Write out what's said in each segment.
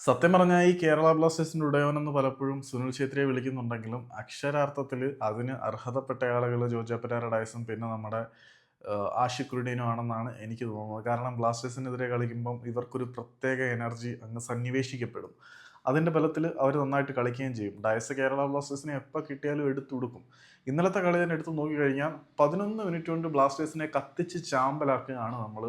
സത്യം പറഞ്ഞാൽ ഈ കേരള ബ്ലാസ്റ്റേഴ്സിന്റെ ഉടയവനെന്ന് പലപ്പോഴും സുനിൽ ഛേത്രിയെ വിളിക്കുന്നുണ്ടെങ്കിലും അക്ഷരാർത്ഥത്തിൽ അതിന് അർഹതപ്പെട്ട ആളുകൾ ജോജാപ്പരാര ഡയസും പിന്നെ നമ്മുടെ ആഷിക്കുരുടീനും ആണെന്നാണ് എനിക്ക് തോന്നുന്നത്. കാരണം ബ്ലാസ്റ്റേഴ്സിനെതിരെ കളിക്കുമ്പം ഇവർക്കൊരു പ്രത്യേക എനർജി അങ്ങ് സന്നിവേശിക്കപ്പെടും. അതിന്റെ ബലത്തിൽ അവർ നന്നായിട്ട് കളിക്കുകയും ചെയ്യും. ഡയസ് കേരള ബ്ലാസ്റ്റേഴ്സിനെ എപ്പോൾ കിട്ടിയാലും എടുത്തു കൊടുക്കും ഇന്നലത്തെ കളി തന്നെ എടുത്ത് നോക്കിക്കഴിഞ്ഞാൽ പതിനൊന്ന് മിനിറ്റ് കൊണ്ട് ബ്ലാസ്റ്റേഴ്സിനെ കത്തിച്ച് ചാമ്പലാക്കുകയാണ് നമ്മൾ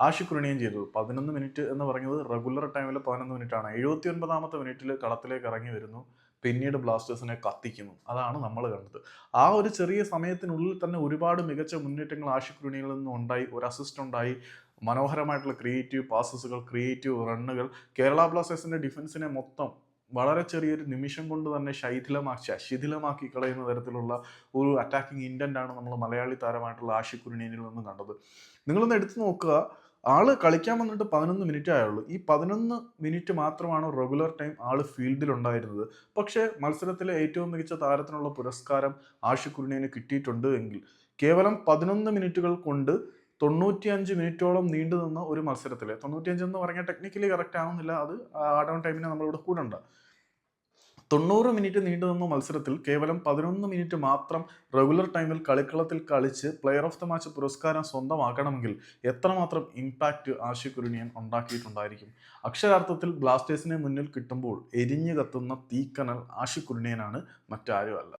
ആഷിക്കുരുണിയും ചെയ്തു. പതിനൊന്ന് മിനിറ്റ് എന്ന് പറഞ്ഞത് റെഗുലർ ടൈമിൽ പതിനൊന്ന് മിനിറ്റ് ആണ് എഴുപത്തി ഒൻപതാമത്തെ മിനിറ്റിൽ കളത്തിലേക്ക് ഇറങ്ങി വരുന്നു. പിന്നീട് ബ്ലാസ്റ്റേഴ്സിനെ കത്തിക്കുന്നു. അതാണ് നമ്മൾ കണ്ടത്. ആ ഒരു ചെറിയ സമയത്തിനുള്ളിൽ തന്നെ ഒരുപാട് മികച്ച മുന്നേറ്റങ്ങൾ ആഷിക്കുരുണിയിൽ നിന്നും ഉണ്ടായി. ഒരു അസിസ്റ്റ് ഉണ്ടായി. മനോഹരമായിട്ടുള്ള ക്രിയേറ്റീവ് പാസസുകൾ ക്രിയേറ്റീവ് റണ്ണുകൾ കേരള ബ്ലാസ്റ്റേഴ്സിന്റെ ഡിഫൻസിനെ മൊത്തം വളരെ ചെറിയൊരു നിമിഷം കൊണ്ട് തന്നെ ശൈഥിലമാക്കി അശിഥിലമാക്കി കളയുന്ന തരത്തിലുള്ള ഒരു അറ്റാക്കിംഗ് ഇന്റന്റ് ആണ് നമ്മൾ മലയാളി താരമായിട്ടുള്ള ആഷിഖ് കുരുണീനിൽ നിന്ന് കണ്ടത്. നിങ്ങളൊന്ന് എടുത്തു നോക്കുക. ആൾ കളിക്കാൻ വന്നിട്ട് പതിനൊന്ന് മിനിറ്റ് ആയുള്ളൂ. ഈ പതിനൊന്ന് മിനിറ്റ് മാത്രമാണ് റെഗുലർ ടൈം ആൾ ഫീൽഡിൽ ഉണ്ടായിരുന്നത്. പക്ഷേ മത്സരത്തിലെ ഏറ്റവും മികച്ച താരത്തിനുള്ള പുരസ്കാരം ആഷിഖ് കിട്ടിയിട്ടുണ്ട് എങ്കിൽ. കേവലം പതിനൊന്ന് മിനിറ്റുകൾ കൊണ്ട് തൊണ്ണൂറ്റിയഞ്ച് മിനിറ്റോളം നീണ്ടു നിന്ന ഒരു മത്സരത്തിലെ തൊണ്ണൂറ്റിയഞ്ച് എന്ന് പറഞ്ഞാൽ ടെക്നിക്കലി കറക്റ്റ് ആവുന്നില്ല അത് ആഡ് ഓൺ ടൈമിനെ നമ്മളിവിടെ കൂടണ്ട. തൊണ്ണൂറ് മിനിറ്റ് നീണ്ടു നിന്ന മത്സരത്തിൽ കേവലം പതിനൊന്ന് മിനിറ്റ് മാത്രം റെഗുലർ ടൈമിൽ കളിക്കളത്തിൽ കളിച്ച് പ്ലെയർ ഓഫ് ദ മാച്ച് പുരസ്കാരം സ്വന്തമാക്കണമെങ്കിൽ എത്രമാത്രം ഇമ്പാക്റ്റ് ആശു കുരുണിയൻ ഉണ്ടാക്കിയിട്ടുണ്ടായിരിക്കും? അക്ഷരാർത്ഥത്തിൽ ബ്ലാസ്റ്റേഴ്സിനെ മുന്നിൽ കിട്ടുമ്പോൾ എരിഞ്ഞു കത്തുന്ന തീക്കനൽ ആശു കുരുണിയനാണ് മറ്റാരുമല്ല.